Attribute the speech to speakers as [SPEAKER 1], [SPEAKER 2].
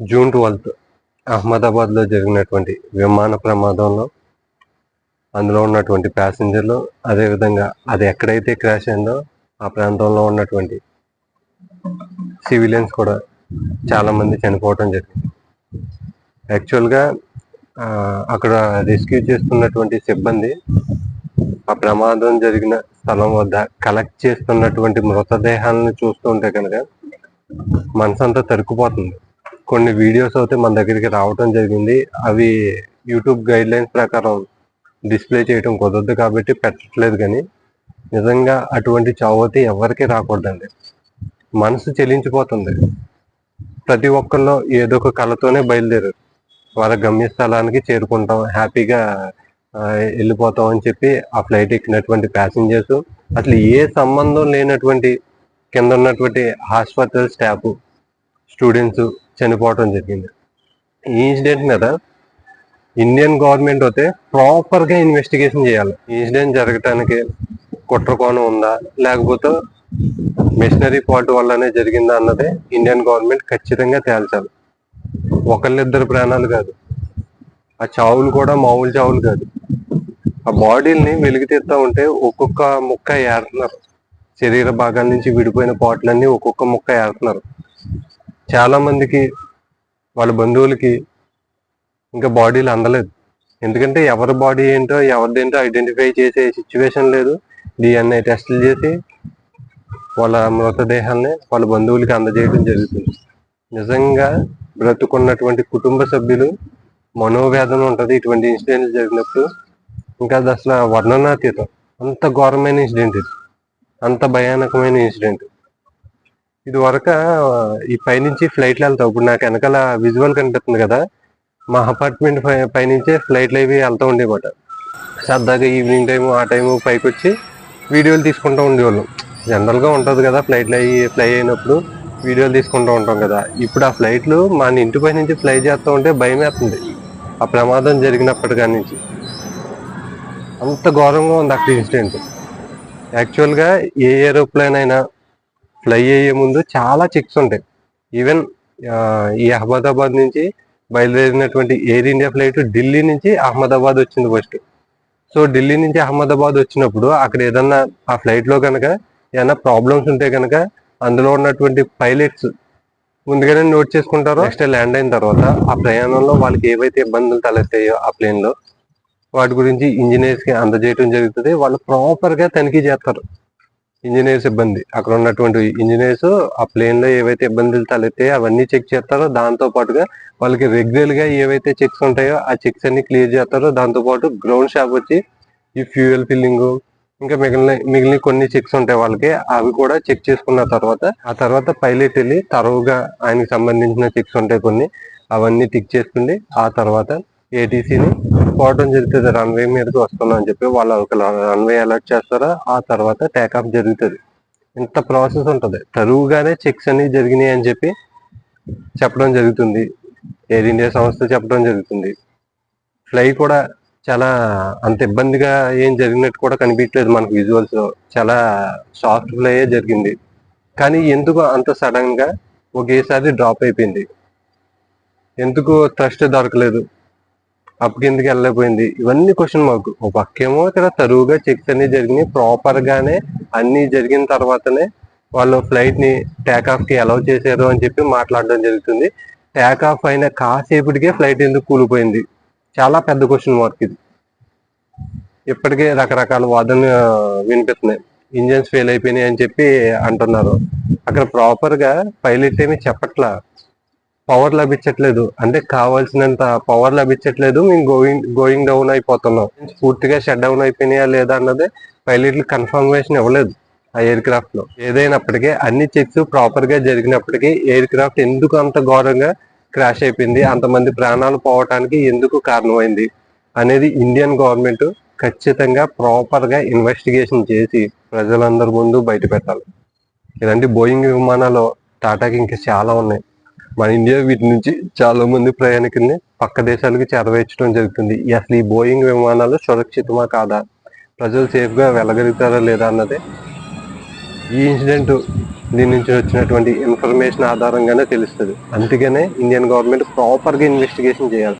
[SPEAKER 1] June twelfth అహ్మదాబాద్లో జరిగినటువంటి విమాన ప్రమాదంలో అందులో ఉన్నటువంటి ప్యాసింజర్లు అదేవిధంగా అది ఎక్కడైతే క్రాష్ అయిందో ఆ ప్రాంతంలో ఉన్నటువంటి సివిలియన్స్ కూడా చాలామంది చనిపోవటం జరిగింది. యాక్చువల్గా అక్కడ రెస్క్యూ చేస్తున్నటువంటి సిబ్బంది ఆ ప్రమాదం జరిగిన స్థలం వద్ద కలెక్ట్ చేస్తున్నటువంటి మృతదేహాలను చూస్తుంటే కనుక మనసంతా తరుక్కుపోతుంది. కొన్ని వీడియోస్ అయితే మన దగ్గరికి రావటం జరిగింది. అవి యూట్యూబ్ గైడ్ లైన్స్ ప్రకారం డిస్ప్లే చేయడం కుదరదు కాబట్టి పెట్టట్లేదు కానీ నిజంగా అటువంటి చావు అయితే ఎవరికి రాకూడదండి. మనసు చెలించిపోతుంది. ప్రతి ఒక్కళ్ళు ఏదో ఒక కళతోనే బయలుదేరారు. వాళ్ళ గమ్యస్థలానికి చేరుకుంటాం హ్యాపీగా వెళ్ళిపోతాం అని చెప్పి ఆ ఫ్లైట్ ఎక్కినటువంటి ప్యాసింజర్స్ అసలు ఏ సంబంధం లేనటువంటి కింద ఉన్నటువంటి హాస్పిటల్ స్టాఫ్ స్టూడెంట్స్ చనిపోవటం జరిగింది. ఈ ఇన్సిడెంట్ మీద ఇండియన్ గవర్నమెంట్ అయితే ప్రాపర్గా ఇన్వెస్టిగేషన్ చేయాలి. ఇన్సిడెంట్ జరగటానికి కుట్రకోణం ఉందా? లేకపోతే మిషనరీ పార్ట్ వల్లనే జరిగిందా అన్నదే ఇండియన్ గవర్నమెంట్ ఖచ్చితంగా తేల్చాలి. ఒకళ్ళిద్దరు ప్రాణాలు కాదు. ఆ చావులు కూడా మామూలు చావులు కాదు. ఆ బాడీల్ని వెలికి తీస్తా ఉంటే ఒక్కొక్క ముక్క ఏడుతున్నారు శరీర భాగాల నుంచి విడిపోయిన పాటలన్నీ ఒక్కొక్క ముక్క ఏడుతున్నారు చాలా మందికి వాళ్ళ బంధువులకి ఇంకా బాడీలు అందలేదు. ఎందుకంటే ఎవరి బాడీ ఏంటో ఎవరిదేంటో ఐడెంటిఫై చేసే సిచ్యువేషన్ లేదు. డిఎన్ఏ టెస్టులు చేసి వాళ్ళ మృతదేహాన్ని వాళ్ళ బంధువులకి అందజేయడం జరుగుతుంది. నిజంగా బ్రతుకున్నటువంటి కుటుంబ సభ్యులు మనోవేదన ఉంటుంది. ఇటువంటి ఇన్సిడెంట్లు జరిగినప్పుడు ఇంకా అది అసలు వర్ణనాతీతం. అంత ఘోరమైన ఇన్సిడెంట్ ఇది. అంత భయానకమైన ఇన్సిడెంట్ ఇది వరక ఈ పైనుంచి ఫ్లైట్లు వెళ్తావు. ఇప్పుడు నాకు వెనకాల విజువల్ కనిపిస్తుంది కదా మా అపార్ట్మెంట్ పై పైనుంచే ఫ్లైట్లు అవి వెళ్తూ ఉండేవాట సరదాగా ఈవినింగ్ టైము ఆ టైము పైకి వచ్చి వీడియోలు తీసుకుంటూ ఉండేవాళ్ళం. జనరల్గా ఉంటుంది కదా ఫ్లైట్లు అయ్యి ఫ్లై అయినప్పుడు వీడియోలు తీసుకుంటూ ఉంటాం కదా. ఇప్పుడు ఆ ఫ్లైట్లు మన ఇంటి పై నుంచి ఫ్లై చేస్తూ ఉంటే భయం వేస్తుంది. ఆ ప్రమాదం జరిగినప్పటికా నుంచి. అంత ఘోరంగా ఉంది అక్కడ ఇన్సిడెంట్. యాక్చువల్గా ఏ ఏరోప్లేన్ అయినా ఫ్లై అయ్యే ముందు చాలా చెక్స్ ఉంటాయి. ఈవెన్ ఈ అహ్మదాబాద్ నుంచి బయలుదేరినటువంటి ఎయిర్ ఇండియా ఫ్లైట్ ఢిల్లీ నుంచి అహ్మదాబాద్ వచ్చింది ఫస్ట్ సో ఢిల్లీ నుంచి అహ్మదాబాద్ వచ్చినప్పుడు అక్కడ ఏదన్నా ఆ ఫ్లైట్లో కనుక ఏదైనా ప్రాబ్లమ్స్ ఉంటే కనుక అందులో ఉన్నటువంటి పైలట్స్ ముందుగానే నోట్ చేసుకుంటారో. నెక్స్ట్ ల్యాండ్ అయిన తర్వాత ఆ ప్రయాణంలో వాళ్ళకి ఏవైతే ఇబ్బందులు తలెత్తాయో ఆ ప్లేన్లో వాటి గురించి ఇంజనీర్స్కి అందజేయడం జరుగుతుంది. వాళ్ళు ప్రాపర్గా తనిఖీ చేస్తారు. ఇంజనీర్స్ ఇబ్బంది అక్కడ ఉన్నటువంటి ఇంజనీర్స్ ఆ ప్లేన్లో ఏవైతే ఇబ్బందులు తలెత్తాయో అవన్నీ చెక్ చేస్తారో. దాంతో పాటుగా వాళ్ళకి రెగ్యులర్గా ఏవైతే చెక్స్ ఉంటాయో ఆ చెక్స్ అన్ని క్లియర్ చేస్తారో. దాంతో పాటు గ్రౌండ్ షాప్ వచ్చి ఈ ఫ్యూయల్ ఫిల్లింగ్ ఇంకా మిగిలిన మిగిలిన కొన్ని చెక్స్ ఉంటాయి వాళ్ళకి. అవి కూడా చెక్ చేసుకున్న తర్వాత ఆ తర్వాత పైలట్ వెళ్ళి తరువుగా ఆయనకి సంబంధించిన చెక్స్ ఉంటాయి కొన్ని అవన్నీ టిక్ చేసుకుని ఆ తర్వాత ఏటీసీని పోవడం జరుగుతుంది రన్వే మీదకి వస్తున్నా అని చెప్పి వాళ్ళు ఒక రన్వే అలర్ట్ చేస్తారో ఆ తర్వాత టేక్ ఆఫ్ జరుగుతుంది. ఇంత ప్రాసెస్ ఉంటుంది. తరువుగానే చెక్స్ అన్ని జరిగినాయి అని చెప్పి చెప్పడం జరుగుతుంది. ఎయిర్ ఇండియా సంస్థ చెప్పడం జరుగుతుంది. ఫ్లై కూడా చాలా అంత ఇబ్బందిగా ఏం జరిగినట్టు కూడా కనిపించలేదు మనకు విజువల్స్ చాలా సాఫ్ట్ ఫ్లై జరిగింది. కానీ ఎందుకు అంత సడన్గా ఒకేసారి డ్రాప్ అయిపోయింది? ఎందుకు ట్రస్ట్ దొరకలేదు? అప్పటికి ఎందుకు వెళ్ళలేకపోయింది ఇవన్నీ క్వశ్చన్ మాకు ఒక పక్కేమో ఇక్కడ తరువుగా చెక్స్ అన్ని జరిగినాయి. ప్రాపర్ గానే అన్ని జరిగిన తర్వాతనే వాళ్ళు ఫ్లైట్ని టేక్ ఆఫ్కి అలౌ చేశారు అని చెప్పి మాట్లాడడం జరుగుతుంది. టేక్ ఆఫ్ అయిన కాసేపటికే ఫ్లైట్ ఎందుకు కూలిపోయింది? చాలా పెద్ద క్వశ్చన్ మార్క్ ఇది. ఇప్పటికే రకరకాల వాదనలు వినిపిస్తున్నాయి. ఇంజన్స్ ఫెయిల్ అయిపోయినాయి అని చెప్పి అంటున్నారు. అక్కడ ప్రాపర్గా పైలట్ ఏమి చెప్పట్లా? పవర్ లభించట్లేదు. అంటే కావాల్సినంత పవర్ లభించట్లేదు. మేము గోయింగ్ గోయింగ్ డౌన్ అయిపోతున్నాం. పూర్తిగా షట్ డౌన్ అయిపోయినాయా లేదా అన్నది పైలట్లు కన్ఫర్మేషన్ ఇవ్వలేదు ఆ ఎయిర్ క్రాఫ్ట్లో. ఏదైనప్పటికీ అన్ని చెక్స్ ప్రాపర్గా జరిగినప్పటికీ ఎయిర్ క్రాఫ్ట్ ఎందుకు అంత ఘోరంగా క్రాష్ అయిపోయింది? అంతమంది ప్రాణాలు పోవటానికి ఎందుకు కారణమైంది? అనేది ఇండియన్ గవర్నమెంట్ ఖచ్చితంగా ప్రాపర్గా ఇన్వెస్టిగేషన్ చేసి ప్రజలందరి ముందు బయట పెట్టాలి ఇలాంటి బోయింగ్ విమానాలు టాటాకి ఇంకా చాలా ఉన్నాయి. మన ఇండియా వీటి నుంచి చాలా మంది ప్రయాణికుల్ని పక్క దేశాలకు చేరవేర్చడం జరుగుతుంది. అసలు ఈ బోయింగ్ విమానాలు సురక్షితమా కాదా? ప్రజలు సేఫ్గా వెళ్ళగలుగుతారా లేదా అన్నదే ఈ ఇన్సిడెంట్ దీని నుంచి వచ్చినటువంటి ఇన్ఫర్మేషన్ ఆధారంగానే తెలుస్తుంది. అందుకనే ఇండియన్ గవర్నమెంట్ ప్రాపర్గా ఇన్వెస్టిగేషన్ చేయాలి.